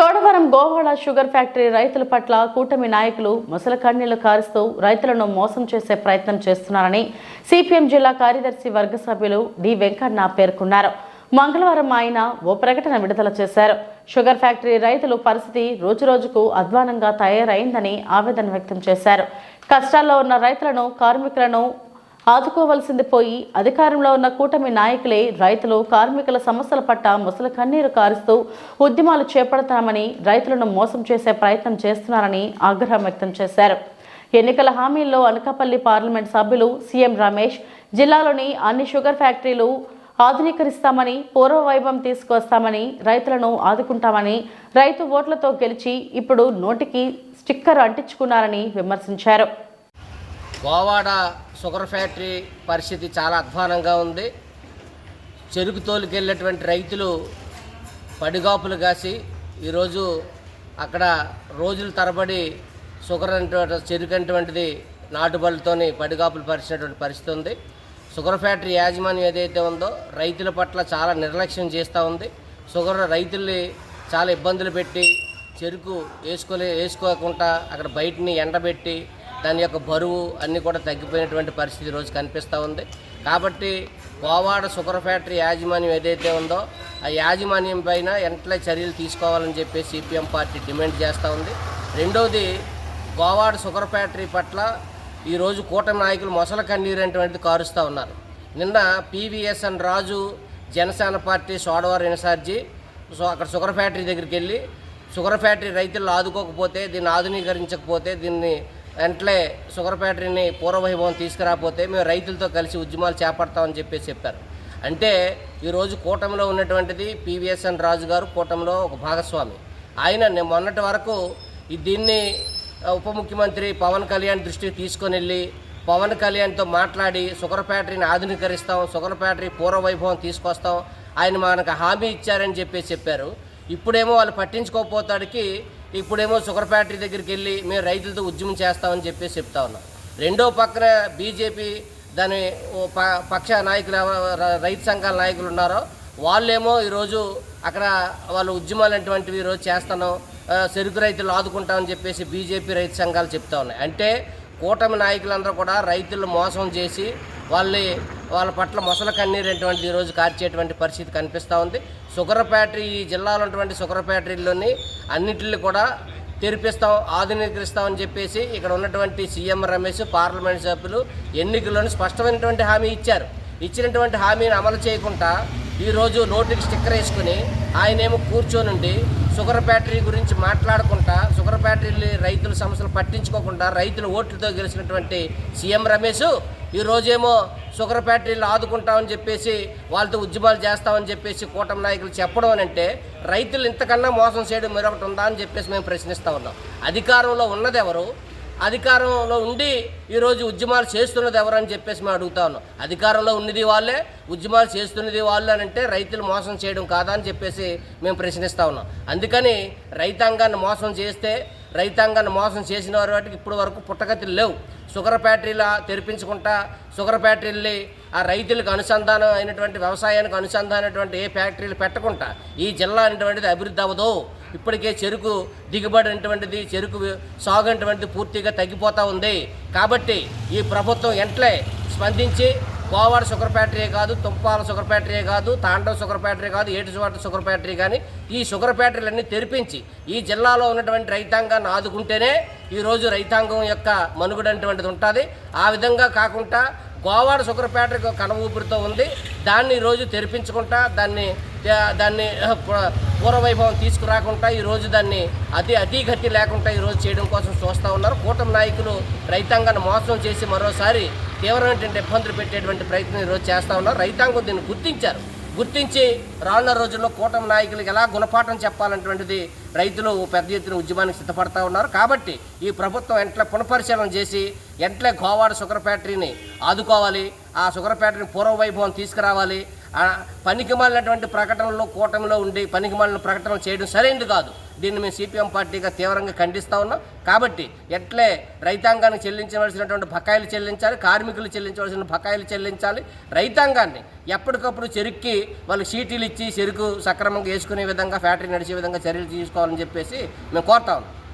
Chodavaram Govada sugar factory రైతుల పట్ల కూటమి నాయకులు ముసల కన్నీళ్ళు కారుస్తూ రైతులను మోసం చేసే ప్రయత్నం చేస్తున్నారని సిపిఎం జిల్లా కార్యదర్శి వర్గ సభ్యులు డి వెంకన్న పేర్కొన్నారు. మంగళవారం ఆయన ఓ ప్రకటన విడుదల చేశారు. షుగర్ ఫ్యాక్టరీ రైతులు పరిస్థితి రోజురోజుకు అధ్వానంగా తయారైందని ఆవేదన వ్యక్తం చేశారు. కష్టాల్లో ఉన్న రైతులను కార్మికులను ఆదుకోవలసింది పోయి అధికారంలో ఉన్న కూటమి నాయకులే రైతులు కార్మికుల సమస్యల పట్ల ముసలి కన్నీరు కారుస్తూ ఉద్యమాలు చేపడతామని రైతులను మోసం చేసే ప్రయత్నం చేస్తున్నారని ఆగ్రహం వ్యక్తం చేశారు. ఎన్నికల హామీల్లో అనకాపల్లి పార్లమెంట్ సభ్యులు సీఎం రమేష్ జిల్లాలోని అన్ని షుగర్ ఫ్యాక్టరీలు ఆధునీకరిస్తామని పూర్వ వైభవం తీసుకొస్తామని రైతులను ఆదుకుంటామని రైతు ఓట్లతో గెలిచి ఇప్పుడు నోటికి స్టిక్కర్ అంటించుకున్నారని విమర్శించారు. షుగర్ ఫ్యాక్టరీ పరిస్థితి చాలా అధ్వానంగా ఉంది. చెరుకు తోలుకెళ్ళేటువంటి రైతులు పడిగాపులు కాసి ఈరోజు అక్కడ రోజుల తరబడి షుగర్ అనేటువంటి చెరుకు అటువంటిది నాటుబళ్ళతోని పడిగాపులు పరిచినటువంటి పరిస్థితి ఉంది. షుగర్ ఫ్యాక్టరీ యాజమాన్యం ఏదైతే ఉందో రైతుల పట్ల చాలా నిర్లక్ష్యం చేస్తూ ఉంది. షుగర్ రైతుల్ని చాలా ఇబ్బందులు పెట్టి చెరుకు వేసుకోలే వేసుకోకుండా అక్కడ బయటని ఎండబెట్టి దాని యొక్క బరువు అన్నీ కూడా తగ్గిపోయినటువంటి పరిస్థితి రోజు కనిపిస్తూ ఉంది. కాబట్టి గోవాడ షుగర్ ఫ్యాక్టరీ యాజమాన్యం ఏదైతే ఉందో ఆ యాజమాన్యం పైన ఎంట్లో చర్యలు తీసుకోవాలని చెప్పి సిపిఎం పార్టీ డిమాండ్ చేస్తూ ఉంది. రెండవది గోవాడ షుగర్ ఫ్యాక్టరీ పట్ల ఈరోజు కూటమి నాయకులు మొసల కన్నీరు అనేటువంటిది కారుస్తూ ఉన్నారు. నిన్న పివిఎస్ఎన్ రాజు జనసేన పార్టీ సోడవారు ఇన్ఛార్జి సో అక్కడ షుగర్ ఫ్యాక్టరీ దగ్గరికి వెళ్ళి షుగర్ ఫ్యాక్టరీ రైతులు ఆదుకోకపోతే దీన్ని ఆధునీకరించకపోతే దీన్ని వెంటనే షుగర్ ఫ్యాక్టరీని పూర్వవైభవం తీసుకురాకపోతే మేము రైతులతో కలిసి ఉద్యమాలు చేపడతామని చెప్పేసి చెప్పారు అంటే ఈరోజు కూటమిలో ఉన్నటువంటిది పివిఎస్ఎన్ రాజు గారు కూటమిలో ఒక భాగస్వామి. ఆయన మొన్నటి వరకు ఈ దీన్ని ఉప ముఖ్యమంత్రి పవన్ కళ్యాణ్ దృష్టికి తీసుకొని వెళ్ళి పవన్ కళ్యాణ్తో మాట్లాడి షుగర్ ఫ్యాక్టరీని ఆధునీకరిస్తాం షుగర్ ఫ్యాక్టరీ పూర్వవైభవం తీసుకొస్తాం ఆయన మనకు హామీ ఇచ్చారని చెప్పేసి చెప్పారు. ఇప్పుడేమో వాళ్ళు పట్టించుకోకపోతాడికి ఇప్పుడేమో షుగర్ ఫ్యాక్టరీ దగ్గరికి వెళ్ళి మేము రైతులతో ఉద్యమం చేస్తామని చెప్పేసి చెప్తా ఉన్నాం. రెండో పక్కన బీజేపీ దాని ప- పక్ష నాయకులు రైతు సంఘాల నాయకులు ఉన్నారో వాళ్ళేమో ఈరోజు అక్కడ వాళ్ళ ఉద్యమాలు అటువంటివి ఈరోజు చేస్తాను చెరుకు రైతులు ఆదుకుంటామని చెప్పేసి బీజేపీ రైతు సంఘాలు చెప్తా ఉన్నాయి. అంటే కూటమి నాయకులందరూ కూడా రైతులు మోసం చేసి వాళ్ళని వాళ్ళ పట్ల మొసల కన్నీరేటువంటి ఈరోజు కార్చేటువంటి పరిస్థితి కనిపిస్తూ ఉంది. షుగర్ ఫ్యాక్టరీ ఈ జిల్లాలో ఉన్నటువంటి షుగర్ ఫ్యాక్టరీలోని అన్నింటిని కూడా తెరిపిస్తాం ఆధునీకరిస్తామని చెప్పేసి ఇక్కడ ఉన్నటువంటి సీఎం రమేష్ పార్లమెంట్ సభ్యులు ఎన్నికల్లోని స్పష్టమైనటువంటి హామీ ఇచ్చారు. ఇచ్చినటువంటి హామీని అమలు చేయకుండా ఈరోజు నోటికి స్టిక్కర్ వేసుకుని ఆయనేమో కూర్చోనుండి షుగర్ ఫ్యాక్టరీ గురించి మాట్లాడకుండా షుగర్ ఫ్యాక్టరీ రైతుల సమస్యలు పట్టించుకోకుండా రైతుల ఓట్లతో గెలిచినటువంటి సీఎం రమేష్ ఈ రోజేమో షుగర్ ఫ్యాక్టరీలు ఆదుకుంటామని చెప్పేసి వాళ్ళతో ఉద్యమాలు చేస్తామని చెప్పేసి కూటమి నాయకులు చెప్పడం అని అంటే రైతులు ఇంతకన్నా మోసం చేయడం మరొకటి ఉందా అని చెప్పేసి మేము ప్రశ్నిస్తూ ఉన్నాం. అధికారంలో ఉన్నదెవరు? అధికారంలో ఉండి ఈరోజు ఉద్యమాలు చేస్తున్నది ఎవరని చెప్పేసి మేము అడుగుతా ఉన్నాం. అధికారంలో ఉన్నది వాళ్ళే ఉద్యమాలు చేస్తున్నది వాళ్ళు అని అంటే రైతులు మోసం చేయడం కాదా అని చెప్పేసి మేము ప్రశ్నిస్తూ ఉన్నాం. అందుకని రైతాంగాన్ని మోసం చేస్తే రైతాంగాన్ని మోసం చేసిన వాటికి ఇప్పుడు వరకు పుట్టగతులు లేవు. షుగర్ ఫ్యాక్టరీల తెరిపించుకుంటా షుగర్ ఫ్యాక్టరీలు ఆ రైతులకు అనుసంధానం అయినటువంటి వ్యవసాయానికి అనుసంధానమైనటువంటి ఏ ఫ్యాక్టరీలు పెట్టకుండా ఈ జిల్లా అనేటువంటిది అభివృద్ధి అవ్వదు. ఇప్పటికే చెరుకు దిగుబడి అనేటువంటిది చెరుకు సాగు అనేటువంటిది పూర్తిగా తగ్గిపోతూ ఉంది. కాబట్టి ఈ ప్రభుత్వం ఎంట్లే స్పందించి గోవాడ షుగర్ ఫ్యాక్టరీ కాదు తుంపాల షుగర్ ఫ్యాక్టరీ కాదు తాండవ షుగర్ ఫ్యాక్టరీ కాదు ఏటుచోట షుగర్ ఫ్యాక్టరీ కానీ ఈ షుగర్ ఫ్యాక్టరీలన్నీ తెరిపించి ఈ జిల్లాలో ఉన్నటువంటి రైతాంగాన్ని ఆదుకుంటేనే ఈరోజు రైతాంగం యొక్క మనుగడ అటువంటిది ఉంటుంది. ఆ విధంగా కాకుండా గోవాడ షుగర్ ఫ్యాక్టరీ కన ఊపిరితో ఉంది. దాన్ని ఈరోజు తెరిపించుకుంటా దాన్ని దాన్ని పూర్వవైభవం తీసుకురాకుండా ఈరోజు దాన్ని అతి అతిగతి లేకుండా ఈరోజు చేయడం కోసం చూస్తూ ఉన్నారు. కూటమి నాయకులు రైతాంగాన్ని మోసం చేసి మరోసారి తీవ్రమైనటువంటి ఇబ్బందులు పెట్టేటువంటి ప్రయత్నం ఈరోజు చేస్తూ ఉన్నారు. రైతాంగం దీన్ని గుర్తించారు. గుర్తించి రానున్న రోజుల్లో కూటమి నాయకులకు ఎలా గుణపాఠం చెప్పాలన్నటువంటిది రైతులు పెద్ద ఎత్తున ఉద్యమానికి సిద్ధపడతా ఉన్నారు. కాబట్టి ఈ ప్రభుత్వం ఎంట్లో పునఃపరిశీలన చేసి ఎంట్లే గోవాడ షుగర్ ఫ్యాక్టరీని ఆదుకోవాలి ఆ షుగర్ ఫ్యాక్టరీని పూర్వ వైభవం తీసుకురావాలి పనికిమాలినటువంటి ప్రకటనలో కూటమిలో ఉండి పనికిమాలిన ప్రకటనలు చేయడం సరైనది కాదు. దీన్ని మేము సిపిఎం పార్టీగా తీవ్రంగా ఖండిస్తూ ఉన్నాం. కాబట్టి ఎట్లే రైతాంగానికి చెల్లించవలసినటువంటి బకాయిలు చెల్లించాలి కార్మికులు చెల్లించవలసిన బకాయిలు చెల్లించాలి. రైతాంగాన్ని ఎప్పటికప్పుడు చెరుక్కి వాళ్ళకి సీటీలు ఇచ్చి చెరుకు సక్రమంగా వేసుకునే విధంగా ఫ్యాక్టరీ నడిచే విధంగా చర్యలు తీసుకోవాలని చెప్పేసి మేము కోరుతా ఉన్నాం.